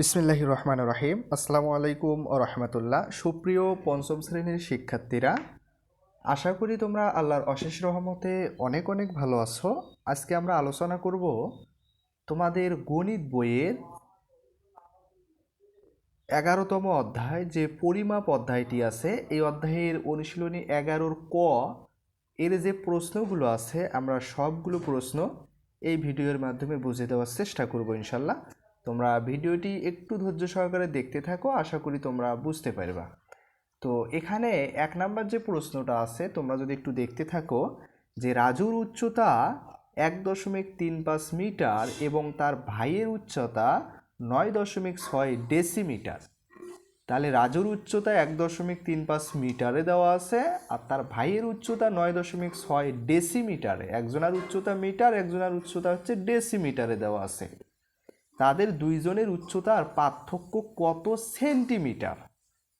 বিসমিল্লাহ রহমান রহিম। আসসালামু আলাইকুম ও রহমতুল্লাহ। সুপ্রিয় পঞ্চম শ্রেণির শিক্ষার্থীরা, আশা করি তোমরা আল্লাহর অশেষ রহমতে অনেক অনেক ভালো আছো। আজকে আমরা আলোচনা করব তোমাদের গণিত বইয়ের এগারোতম অধ্যায়, যে পরিমাপ অধ্যায়টি আছে। এই অধ্যায়ের অনুশীলনী এগারোর ক, এর যে প্রশ্নগুলো আছে, আমরা সবগুলো প্রশ্ন এই ভিডিওর মাধ্যমে বুঝে দেওয়ার চেষ্টা করব ইনশাল্লাহ। তোমরা ভিডিওটি একটু ধৈর্য সহকারে দেখতে থাকো, আশা করি তোমরা বুঝতে পারবা। তো এখানে এক নাম্বার যে প্রশ্নটা আছে, তোমরা যদি একটু দেখতে থাকো, যে রাজুর উচ্চতা এক দশমিক তিন পাঁচ মিটার এবং তার ভাইয়ের উচ্চতা নয় দশমিক ছয় ডেসিমিটার। তাহলে রাজুর উচ্চতা এক দশমিক তিন পাঁচ মিটারে দেওয়া আছে, আর তার ভাইয়ের উচ্চতা নয় দশমিক ছয় ডেসিমিটারে। একজনের উচ্চতা মিটার, একজনের উচ্চতা হচ্ছে ডেসিমিটারে দেওয়া আছে। তাদের দুইজনের উচ্চতার পার্থক্য কত সেন্টিমিটার?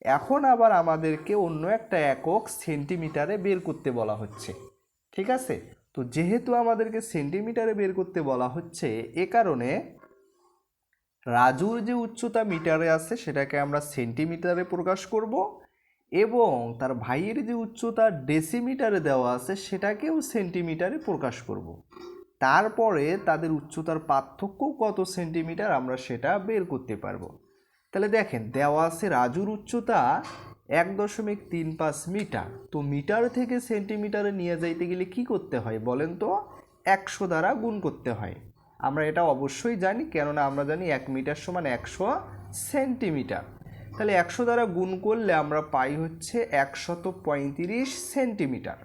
এখন আবার আমাদেরকে অন্য একটা একক সেন্টিমিটারে বের করতে বলা হচ্ছে। ঠিক আছে? তো যেহেতু আমাদেরকে সেন্টিমিটারে বের করতে বলা হচ্ছে, এ কারণে রাজুর যে উচ্চতা মিটারে আছে, সেটাকে আমরা সেন্টিমিটারে প্রকাশ করব এবং তার ভাইয়ের যে উচ্চতা ডেসিমিটারে দেওয়া আছে, সেটাকেও সেন্টিমিটারে প্রকাশ করব। তারপরে তাদের উচ্চতার পার্থক্য কত সেন্টিমিটার আমরা সেটা বের করতে পারব। তাহলে দেখেন, দেওয়া আছে রাজুর উচ্চতা এক দশমিক তিন পাঁচ মিটার। তো মিটার থেকে সেন্টিমিটারে নিয়ে যাইতে গেলে কি করতে হয় বলেন তো? একশো দ্বারা গুণ করতে হয়। আমরা এটা অবশ্যই জানি, কেননা আমরা জানি এক মিটার সমান একশো সেন্টিমিটার। তাহলে একশো দ্বারা গুণ করলে আমরা পাই হচ্ছে একশত পঁয়ত্রিশ সেন্টিমিটার।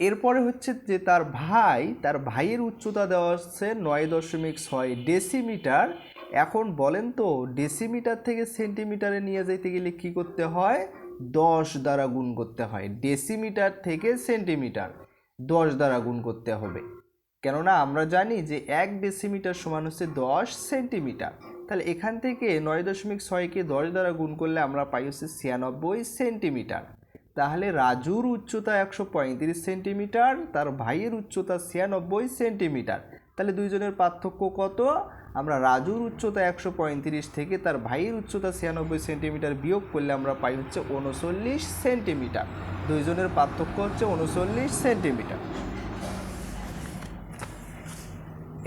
এরপরে হচ্ছে যে তার ভাই, তার ভাইয়ের উচ্চতা দেওয়া হচ্ছে নয় দশমিক ছয় ডেসিমিটার। এখন বলেন তো, ডেসিমিটার থেকে সেন্টিমিটারে নিয়ে যেতে গেলে কি করতে হয়? দশ দ্বারা গুণ করতে হয়। ডেসিমিটার থেকে সেন্টিমিটার দশ দ্বারা গুণ করতে হবে। কেননা আমরা জানি যে এক ডেসিমিটার সমান হচ্ছে দশ সেন্টিমিটার। তাহলে এখান থেকে নয় দশমিক ছয়কে দশ দ্বারা গুণ করলে আমরা পাই হচ্ছে ছিয়ানব্বই সেন্টিমিটার। তাহলে রাজুর উচ্চতা একশো পঁয়ত্রিশ সেন্টিমিটার, তার ভাইয়ের উচ্চতা ছিয়ানব্বই সেন্টিমিটার। তাহলে দুইজনের পার্থক্য কত? আমরা রাজুর উচ্চতা একশো পঁয়ত্রিশ থেকে তার ভাইয়ের উচ্চতা ছিয়ানব্বই সেন্টিমিটার বিয়োগ করলে আমরা পাই হচ্ছে উনচল্লিশ সেন্টিমিটার। দুইজনের পার্থক্য হচ্ছে উনচল্লিশ সেন্টিমিটার।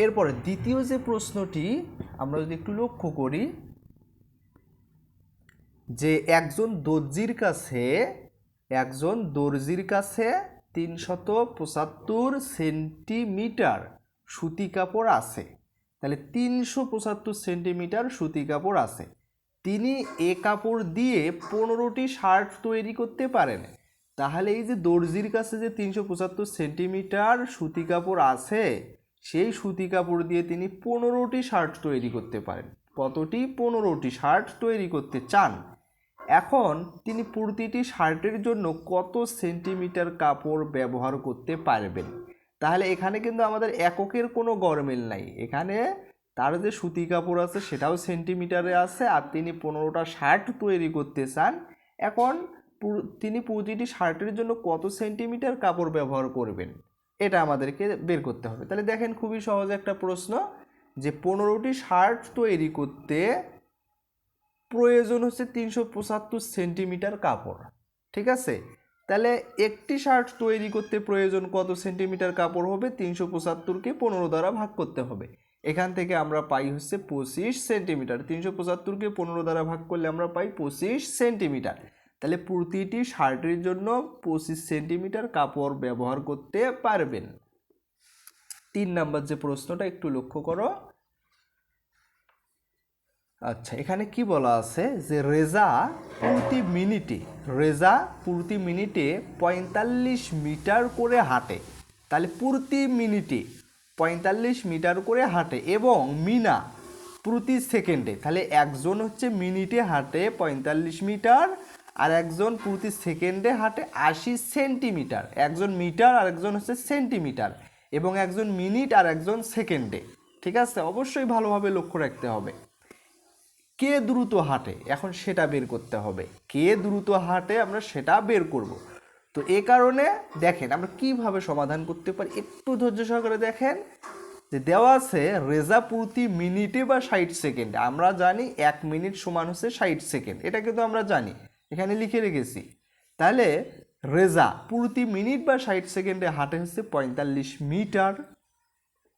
এরপরে দ্বিতীয় যে প্রশ্নটি, আমরা যদি একটু লক্ষ্য করি, যে একজন দর্জির কাছে একজন দর্জির কাছে তিনশত পঁচাত্তর সেন্টিমিটার সুতি কাপড় আছে। তাহলে তিনশো পঁচাত্তর সেন্টিমিটার সুতি কাপড় আছে। তিনি এ কাপড় দিয়ে পনেরোটি শার্ট তৈরি করতে পারেন। তাহলে এই যে দর্জির কাছে যে তিনশো পঁচাত্তর সেন্টিমিটার সুতি কাপড় আছে, সেই সুতি কাপড় দিয়ে তিনি পনেরোটি শার্ট তৈরি করতে পারেন। কতটি? পনেরোটি শার্ট তৈরি করতে চান। এখন তিনি প্রতিটি শার্টের জন্য কত সেন্টিমিটার কাপড় ব্যবহার করতে পারবেন? তাহলে এখানে কিন্তু আমাদের এককের কোনো গরমিল নাই। এখানে তার যে সুতি কাপড় আছে সেটাও সেন্টিমিটারে আছে আর তিনি পনেরোটা শার্ট তৈরি করতে চান। এখন তিনি প্রতিটি শার্টের জন্য কত সেন্টিমিটার কাপড় ব্যবহার করবেন? এটা আমাদেরকে বের করতে হবে। তাহলে দেখেন খুবই সহজ একটা প্রশ্ন যে পনেরোটি শার্ট তৈরি করতে প্রয়োজন হচ্ছে তিনশো পঁচাত্তর সেন্টিমিটার কাপড়, ঠিক আছে? তাহলে একটি শার্ট তৈরি করতে প্রয়োজন কত সেন্টিমিটার কাপড় হবে? তিনশো পঁচাত্তরকে পনেরো দ্বারা ভাগ করতে হবে। এখান থেকে আমরা পাই হচ্ছে পঁচিশ সেন্টিমিটার। তিনশো পঁচাত্তরকে পনেরো দ্বারা ভাগ করলে আমরা পাই পঁচিশ সেন্টিমিটার। তাহলে প্রতিটি শার্টের জন্য পঁচিশ সেন্টিমিটার কাপড় ব্যবহার করতে পারবেন। তিন নাম্বার যে প্রশ্নটা একটু লক্ষ্য করো। আচ্ছা এখানে কি বলা আছে? যে রেজা প্রতি মিনিটে, রেজা প্রতি মিনিটে পঁয়তাল্লিশ মিটার করে হাঁটে। তাহলে প্রতি মিনিটে পঁয়তাল্লিশ মিটার করে হাঁটে এবং মিনা প্রতি সেকেন্ডে, তাহলে একজন হচ্ছে মিনিটে হাঁটে পঁয়তাল্লিশ মিটার আর একজন প্রতি সেকেন্ডে হাঁটে আশি সেন্টিমিটার। একজন মিটার আর একজন হচ্ছে সেন্টিমিটার এবং একজন মিনিট আর একজন সেকেন্ডে। ঠিক আছে? অবশ্যই ভালোভাবে লক্ষ্য রাখতে হবে। কে দ্রুত হাঁটে? এখন সেটা বের করতে হবে। কে দ্রুত হাঁটে? আমরা সেটা বের করব। তো এ কারণে দেখেন, আমরা কীভাবে সমাধান করতে পারি? একটু ধৈর্য সহকারে দেখেন যে দেওয়া আছে রেজা প্রতি মিনিটে বা ষাট সেকেন্ডে। আমরা জানি এক মিনিট সমান হচ্ছে ষাট সেকেন্ড। এটা কিন্তু আমরা জানি। এখানে লিখে রেখেছি। তাহলে রেজা প্রতি মিনিট বা ষাট সেকেন্ডে হাঁটে হচ্ছে পঁয়তাল্লিশ মিটার।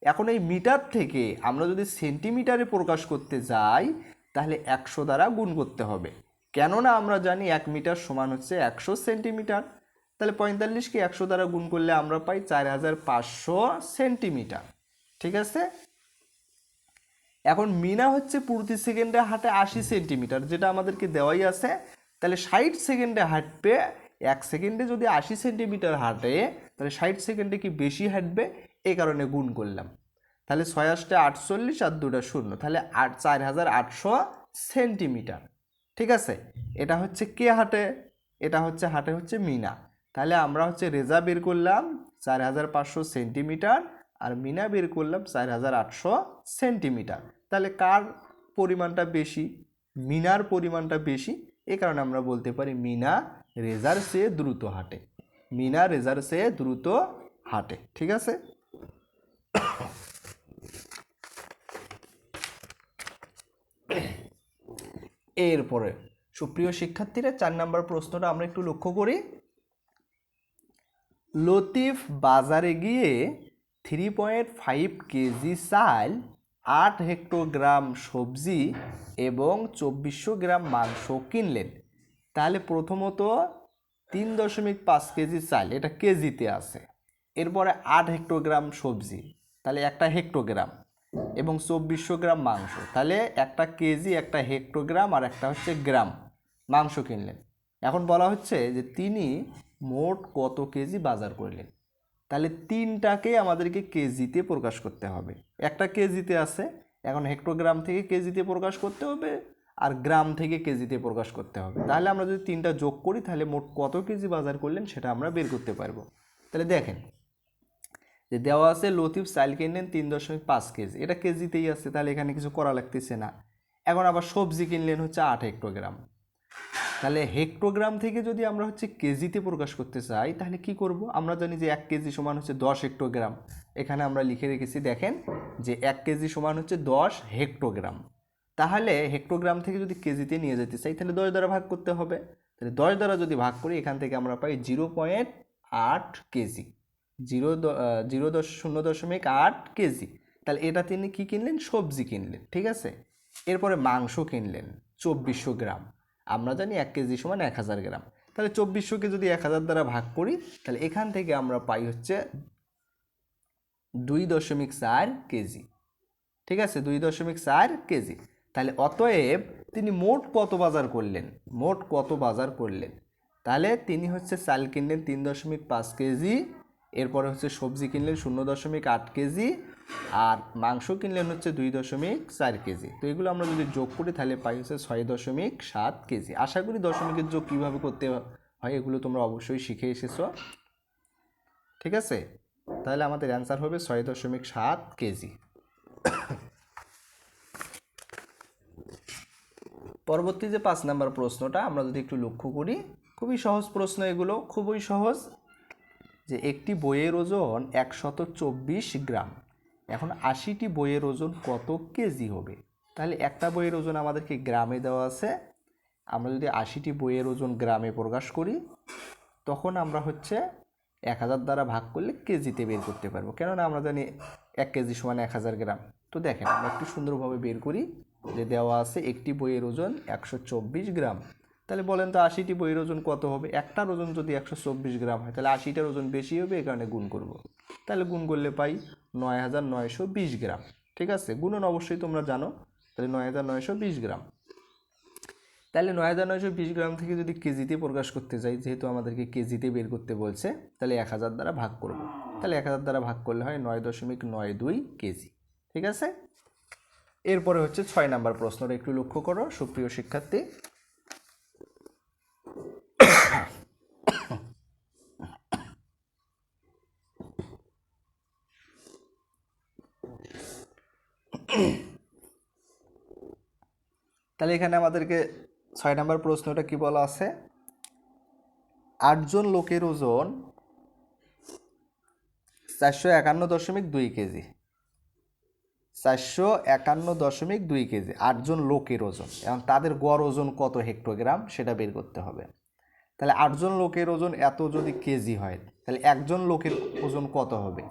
এখন এই মিটার থেকে আমরা যদি সেন্টিমিটারে প্রকাশ করতে যাই তাহলে একশো দ্বারা গুণ করতে হবে। কেননা আমরা জানি এক মিটার সমান হচ্ছে একশো সেন্টিমিটার। তাহলে পঁয়তাল্লিশকে একশো দ্বারা গুণ করলে আমরা পাই চার হাজার পাঁচশো সেন্টিমিটার। ঠিক আছে? এখন মিনা হচ্ছে প্রতি সেকেন্ডে হাঁটে আশি সেন্টিমিটার, যেটা আমাদেরকে দেওয়াই আছে। তাহলে ষাট সেকেন্ডে হাঁটবে, এক সেকেন্ডে যদি আশি সেন্টিমিটার হাঁটে, তাহলে ষাট সেকেন্ডে কি বেশি হাঁটবে? এই কারণে গুণ করলাম। তাহলে ছয় আটটা আটচল্লিশ আর দুটা শূন্য, তাহলে আট, চার হাজার আটশো সেন্টিমিটার, ঠিক আছে? এটা হচ্ছে কে হাটে? এটা হচ্ছে হাটে হচ্ছে মিনা। তাহলে আমরা হচ্ছে রেজা বের করলাম চার হাজার পাঁচশো সেন্টিমিটার আর মিনা বের করলাম চার হাজার আটশো সেন্টিমিটার। তাহলে কার পরিমাণটা বেশি? মিনার পরিমাণটা বেশি, এ কারণে আমরা বলতে পারি মিনা রেজার চেয়ে দ্রুত হাঁটে। মিনা রেজার চেয়ে দ্রুত হাঁটে, ঠিক আছে? এরপরে সুপ্রিয় শিক্ষার্থীরা, চার নম্বর প্রশ্নটা আমরা একটু লক্ষ্য করি। লতিফ বাজারে গিয়ে থ্রি পয়েন্ট ফাইভ কেজি চাল, আট হেক্টোগ্রাম সবজি এবং চব্বিশশো গ্রাম মাংস কিনলেন। তাহলে প্রথমত তিন দশমিক পাঁচ কেজি চাল, এটা কেজিতে আছে। এরপরে আট হেক্টোগ্রাম সবজি, তাহলে একটা হেক্টোগ্রাম এবং চব্বিশশো গ্রাম মাংস। তাহলে একটা কেজি, একটা হেক্টোগ্রাম আর একটা হচ্ছে গ্রাম মাংস কিনলেন। এখন বলা হচ্ছে যে তিনি মোট কত কেজি বাজার করলেন? তাহলে তিনটাকে আমাদেরকে কেজিতে প্রকাশ করতে হবে। একটা কেজিতে আছে, এখন হেক্টোগ্রাম থেকে কেজিতে প্রকাশ করতে হবে আর গ্রাম থেকে কেজিতে প্রকাশ করতে হবে। তাহলে আমরা যদি তিনটা যোগ করি, তাহলে মোট কত কেজি বাজার করলেন সেটা আমরা বের করতে পারব। তাহলে দেখেন যে দেওয়া আছে লতিফ চাল কিনলেন তিন দশমিক পাঁচ কেজি। এটা কেজিতেই আছে, তাহলে এখানে কিছু করা লাগতেছে না। এখন আবার সবজি কিনলেন হচ্ছে আট হেক্টোগ্রাম। তাহলে হেক্টোগ্রাম থেকে যদি আমরা হচ্ছে কেজিতে প্রকাশ করতে চাই, তাহলে কি করব? আমরা জানি যে এক কেজি সমান হচ্ছে দশ হেক্টোগ্রাম। এখানে আমরা লিখে রেখেছি, দেখেন, যে এক কেজি সমান হচ্ছে দশ হেক্টোগ্রাম। তাহলে হেক্টোগ্রাম থেকে যদি কেজিতে নিয়ে যেতে চাই, তাহলে দশ দ্বারা ভাগ করতে হবে। তাহলে দশ দ্বারা যদি ভাগ করি, এখান থেকে আমরা পাই জিরো পয়েন্ট আট কেজি। জিরো জিরো দশ, শূন্য দশমিক আট কেজি। তাহলে এটা তিনি কী কিনলেন? সবজি কিনলেন, ঠিক আছে? এরপরে মাংস কিনলেন, চব্বিশশো গ্রাম। আমরা জানি এক কেজি সমান এক হাজার গ্রাম। তাহলে চব্বিশশোকে যদি এক হাজার দ্বারা ভাগ করি, তাহলে এখান থেকে আমরা পাই হচ্ছে দুই দশমিক চার কেজি। ঠিক আছে? দুই দশমিক চার কেজি। তাহলে অতএব তিনি মোট কত বাজার করলেন? মোট কত বাজার করলেন? তাহলে তিনি হচ্ছে চাল কিনলেন তিন দশমিক পাঁচ কেজি এরপরে হচ্ছে সবজি কিনলেন শূন্য দশমিক আট কেজি আর মাংস কিনলেন হচ্ছে দুই দশমিক চার কেজি। তো এগুলো আমরা যদি যোগ করি তাহলে পাই হচ্ছে ছয় দশমিক সাত কেজি। আশা করি দশমিকের যোগ কীভাবে করতে হয় এগুলো তোমরা অবশ্যই শিখে এসেছ। ঠিক আছে? তাহলে আমাদের অ্যান্সার হবে ছয় দশমিক সাত কেজি। পরবর্তী যে পাঁচ নাম্বার প্রশ্নটা আমরা যদি একটু লক্ষ্য করি, খুবই সহজ প্রশ্ন এগুলো, খুবই সহজ। যে একটি বইয়ের ওজন একশত চব্বিশ গ্রাম। এখন আশিটি বইয়ের ওজন কত কেজি হবে? তাহলে একটা বইয়ের ওজন আমাদেরকে গ্রামে দেওয়া আছে। আমরা যদি আশিটি বইয়ের ওজন গ্রামে প্রকাশ করি, তখন আমরা হচ্ছে এক হাজার দ্বারা ভাগ করলে কেজিতে বের করতে পারব। কেননা আমরা জানি এক কেজি সমান এক হাজার গ্রাম। তো দেখেন, আমরা একটু সুন্দরভাবে বের করি যে দেওয়া আছে একটি বইয়ের ওজন একশো চব্বিশ গ্রাম। তাহলে বলেন তো আশিটি বইয়ের ওজন কত হবে? একটার ওজন যদি একশো চব্বিশ গ্রাম হয়, তাহলে আশিটার ওজন বেশি হবে, এই কারণে গুণ করব। তাহলে গুণ করলে পাই নয় হাজার নয়শো বিশ গ্রাম। ঠিক আছে? গুণন অবশ্যই তোমরা জানো, তাহলে নয় হাজার নয়শো বিশ গ্রাম। তাহলে নয় হাজার নয়শো বিশ গ্রাম থেকে যদি কেজিতে প্রকাশ করতে যাই, যেহেতু আমাদেরকে কেজিতে বের করতে বলছে, তাহলে এক হাজার দ্বারা ভাগ করব। তাহলে এক হাজার দ্বারা ভাগ করলে হয় নয় দশমিক নয় দুই কেজি। ঠিক আছে? এরপরে হচ্ছে ছয় নাম্বার প্রশ্নটা, একটু লক্ষ্য করো, সুপ্রিয় শিক্ষার্থী। তাহলে এখানে আমাদেরকে ছয় নম্বর প্রশ্নটা কি বলা আছে? আটজন লোকের ওজন চারশো একান্ন দশমিক দুই কেজি। চারশো একান্ন দশমিক দুই কেজি, আটজন লোকের ওজন। এবং তাদের গড় ওজন কত হেক্টোগ্রাম সেটা বের করতে হবে। তাহলে আটজন লোকের ওজন এত যদি কেজি হয়, তাহলে একজন লোকের ওজন কত হবে?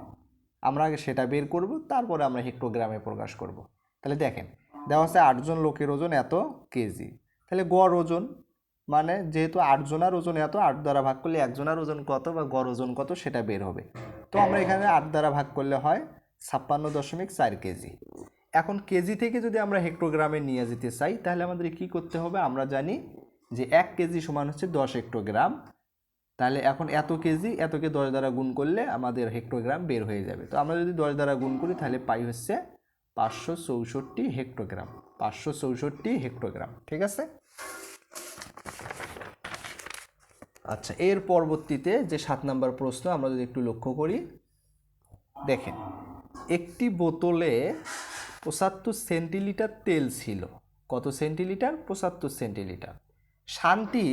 আমরা আগে সেটা বের করব, তারপরে আমরা হেক্টোগ্রামে প্রকাশ করব। তাহলে দেখেন, দেওয়া আছে আটজন লোকের ওজন এত কেজি। তাহলে গড় ওজন মানে যেহেতু আটজনার ওজন এত, আট দ্বারা ভাগ করলে একজনার ওজন কত বা গড় ওজন কত সেটা বের হবে। তো আমরা এখানে আট দ্বারা ভাগ করলে হয় ছাপ্পান্ন দশমিক চার কেজি। এখন কেজি থেকে যদি আমরা হেক্টোগ্রামে নিয়ে যেতে চাই, তাহলে আমাদের কি করতে হবে? আমরা জানি যে এক কেজি সমান হচ্ছে দশ হেক্টোগ্রাম তাহলে এখন এত কেজি, এতকে দশ দ্বারা গুণ করলে আমাদের হেক্টোগ্রাম বের হয়ে যাবে। তো আমরা যদি দশ দ্বারা গুণ করি, তাহলে পাই হচ্ছে পাঁচশো চৌষট্টি হেক্টোগ্রাম পাঁচশো চৌষট্টি হেক্টোগ্রাম ঠিক আছে? আচ্ছা এর পরবর্তীতে যে সাত নম্বর প্রশ্ন আমরা যদি একটু লক্ষ্য করি, দেখেন, একটি বোতলে পঁচাত্তর সেন্টিলিটার তেল ছিল। কত সেন্টিলিটার পঁচাত্তর সেন্টিলিটার শান্তি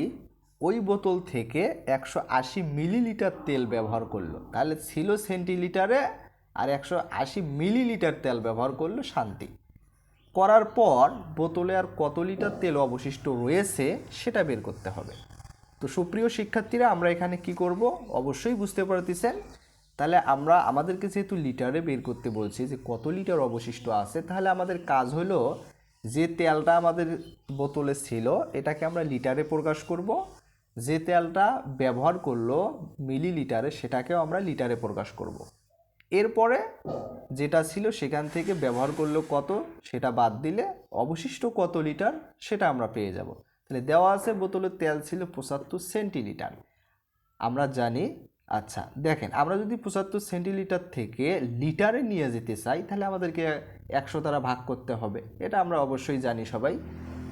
ওই বোতল থেকে একশো আশি মিলিলিটার তেল ব্যবহার করল। তাহলে ছিল সেন্টিলিটারে আর একশো আশি মিলিলিটার তেল ব্যবহার করল শান্তি। করার পর বোতলে আর কত লিটার তেল অবশিষ্ট রয়েছে সেটা বের করতে হবে। তো সুপ্রিয় শিক্ষার্থীরা, আমরা এখানে কি করব? অবশ্যই বুঝতে পারতেছেন। তাহলে আমরা আমাদেরকে যেহেতু লিটারে বের করতে বলছি যে কত লিটার অবশিষ্ট আছে, তাহলে আমাদের কাজ হলো যে তেলটা আমাদের বোতলে ছিল, এটাকে আমরা লিটারে প্রকাশ করব। যে তেলটা ব্যবহার করল মিলিলিটারে, সেটাকেও আমরা লিটারে প্রকাশ করব। এরপরে যেটা ছিল সেখান থেকে ব্যবহার করল কত, সেটা বাদ দিলে অবশিষ্ট কত লিটার, সেটা আমরা পেয়ে যাব। তাহলে দেওয়া আছে বোতলের তেল ছিল পঁচাত্তর সেন্টিলিটার। আমরা জানি আচ্ছা দেখেন, আমরা যদি পঁচাত্তর সেন্টিলিটার থেকে লিটারে নিয়ে যেতে চাই, তাহলে আমাদেরকে একশো দ্বারা ভাগ করতে হবে। এটা আমরা অবশ্যই জানি সবাই।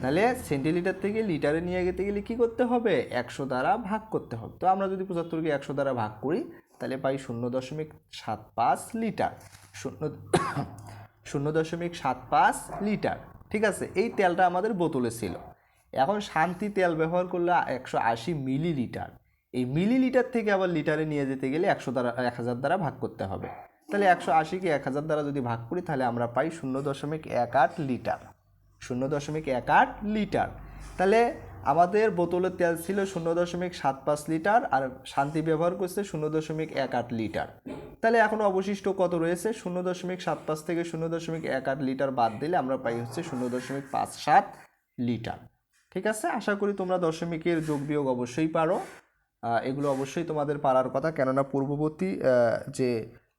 তাহলে সেন্টিলিটার থেকে লিটারে নিয়ে যেতে গেলে কি করতে হবে? একশো দ্বারা ভাগ করতে হবে। তো আমরা যদি পঁচাত্তরকে একশো দ্বারা ভাগ করি, তাহলে পাই শূন্য দশমিক সাত পাঁচ লিটার শূন্য শূন্য দশমিক সাত পাঁচ লিটার ঠিক আছে? এই তেলটা আমাদের বোতলে ছিল। এখন শান্তি তেল ব্যবহার করলে একশো আশি মিলিলিটার এই মিলিলিটার থেকে আবার লিটারে নিয়ে যেতে গেলে একশো দ্বারা, এক হাজার দ্বারা ভাগ করতে হবে। তাহলে একশো আশিকে এক হাজার দ্বারা যদি ভাগ করি, তাহলে আমরা পাই শূন্য দশমিক এক আট লিটার শূন্য দশমিক এক আট লিটার। তাহলে আমাদের বোতলের তেল ছিল শূন্য দশমিক সাত পাঁচ লিটার আর শান্তি ব্যবহার করছে শূন্য দশমিক এক আট লিটার। তাহলে এখন অবশিষ্ট কত রয়েছে? শূন্য দশমিক সাত পাঁচ থেকে শূন্য দশমিক এক আট লিটার বাদ দিলে আমরা পাই হচ্ছে শূন্য দশমিক পাঁচ সাত লিটার। ঠিক আছে? আশা করি তোমরা দশমিকের যোগ বিয়োগ অবশ্যই পারো। এগুলো অবশ্যই তোমাদের পারার কথা। কেননা পূর্ববর্তী যে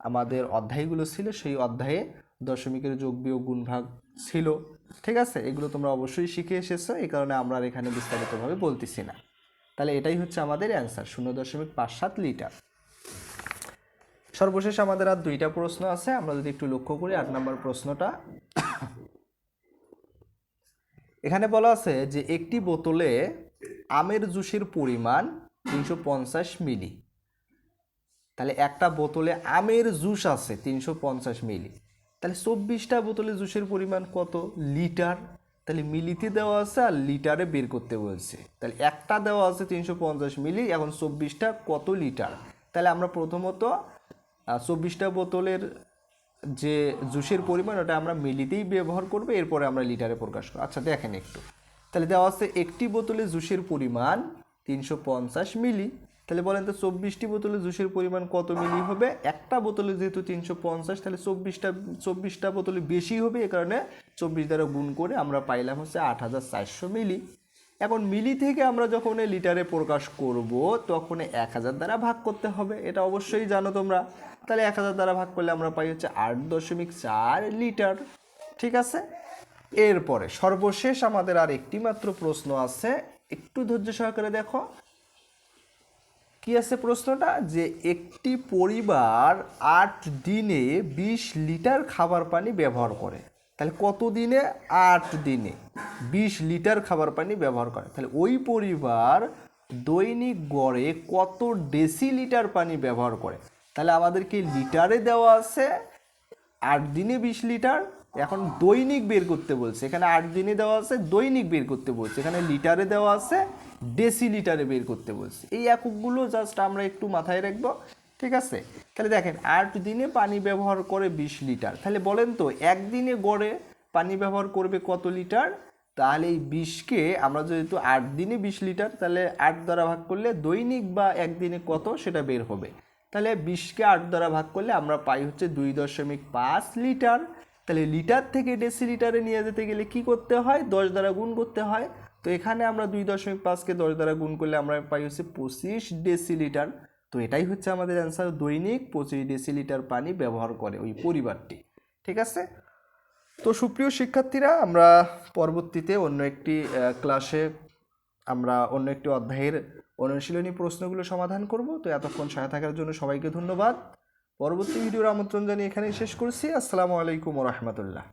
আমাদের অধ্যায়গুলো ছিল, সেই অধ্যায়ে দশমিকের যোগ বিয়োগ গুণভাগ ছিল। ঠিক আছে? এগুলো তোমরা অবশ্যই শিখে এসেছ, এই কারণে আমরা আর এখানে বিস্তারিতভাবে বলতেছি না। তাহলে এটাই হচ্ছে আমাদের অ্যান্সার শূন্য দশমিক পাঁচ সাত লিটার। সর্বশেষ আমাদের আর দুইটা প্রশ্ন আছে, আমরা যদি একটু লক্ষ্য করি, আট নম্বর প্রশ্নটা। এখানে বলা আছে যে একটি বোতলে আমের জুসের পরিমাণ তিনশো পঞ্চাশ মিলি। তাহলে একটা বোতলে আমের জুস আছে তিনশো পঞ্চাশ মিলি। তাহলে চব্বিশটা বোতলে জুসের পরিমাণ কত? লিটার। তাহলে মিলিতে দেওয়া আছে আর লিটারে বের করতে বলছে। তাহলে একটা দেওয়া আছে তিনশো পঞ্চাশ মিলি, এখন চব্বিশটা কত লিটার? তাহলে আমরা প্রথমত চব্বিশটা বোতলের যে জুসের পরিমাণ, ওটা আমরা মিলিতেই ব্যবহার করব, এরপরে আমরা লিটারে প্রকাশ করব। আচ্ছা দেখেন একটু। তাহলে দেওয়া আছে একটি বোতলে জুসের পরিমাণ তিনশো পঞ্চাশ মিলি। তাহলে বলেন তো চব্বিশটি বোতলে জুসের পরিমাণ কত মিলি হবে? একটা বোতলে যেহেতু তিনশো পঞ্চাশ, তাহলে চব্বিশটা চব্বিশটা বোতলে বেশি হবে, এ কারণে চব্বিশ দ্বারা গুণ করে আমরা পাইলাম হচ্ছে আট হাজার চারশো মিলি। এখন মিলি থেকে আমরা যখন লিটারে প্রকাশ করব, তখন এক হাজার দ্বারা ভাগ করতে হবে, এটা অবশ্যই জানো তোমরা। তাহলে এক হাজার দ্বারা ভাগ করলে আমরা পাই হচ্ছে আট দশমিক চার লিটার, ঠিক আছে? এরপরে সর্বশেষ আমাদের আর একটি মাত্র প্রশ্ন আছে, একটু ধৈর্য সহকারে দেখো। কি আছে প্রশ্নটা? যে একটি পরিবার আট দিনে বিশ লিটার খাবার পানি ব্যবহার করে। তাহলে কত দিনে? আট দিনে বিশ লিটার খাবার পানি ব্যবহার করে। তাহলে ওই পরিবার দৈনিক গড়ে কত ডেসিলিটার পানি ব্যবহার করে? তাহলে আমাদেরকে লিটারে দেওয়া আছে? আট দিনে বিশ লিটার? এখন দৈনিক বের করতে বলছে। এখানে আট দিনে দেওয়া আছে, দৈনিক বের করতে বলছে। এখানে লিটারে দেওয়া আছে ডেসি লিটারে বের করতে বলছে। এই এককগুলো জাস্ট আমরা একটু মাথায় রাখব, ঠিক আছে? তাহলে দেখেন, আট দিনে পানি ব্যবহার করে বিশ লিটার। তাহলে বলেন তো, একদিনে গড়ে পানি ব্যবহার করবে কত লিটার? তাহলে এই বিশকে আমরা যেহেতু আট দিনে বিশ লিটার, তাহলে আট দ্বারা ভাগ করলে দৈনিক বা একদিনে কত সেটা বের হবে। তাহলে বিশকে আট দ্বারা ভাগ করলে আমরা পাই হচ্ছে দুই দশমিক পাঁচ লিটার। তাহলে লিটার থেকে ডেসিলিটারে নিয়ে যেতে গেলে কি করতে হয়? দশ দ্বারা গুণ করতে হয়। তো এখানে আমরা দুই দশমিক পাঁচকে দশ দ্বারা গুণ করলে আমরা পাই হচ্ছে পঁচিশ ডেসিলিটার। তো এটাই হচ্ছে আমাদের অ্যান্সার। দৈনিক পঁচিশ ডেসিলিটার পানি ব্যবহার করে ওই পরিবারটি। ঠিক আছে? তো সুপ্রিয় শিক্ষার্থীরা, আমরা পরবর্তীতে অন্য একটি ক্লাসে আমরা অন্য একটি অধ্যায়ের অনুশীলনী প্রশ্নগুলো সমাধান করব। তো এতক্ষণ সহায় থাকার জন্য সবাইকে ধন্যবাদ। পরবর্তী ভিডিওর আমন্ত্রণ জানিয়ে এখানেই শেষ করছি। আসসালামু আলাইকুম রহমতুল্লাহ।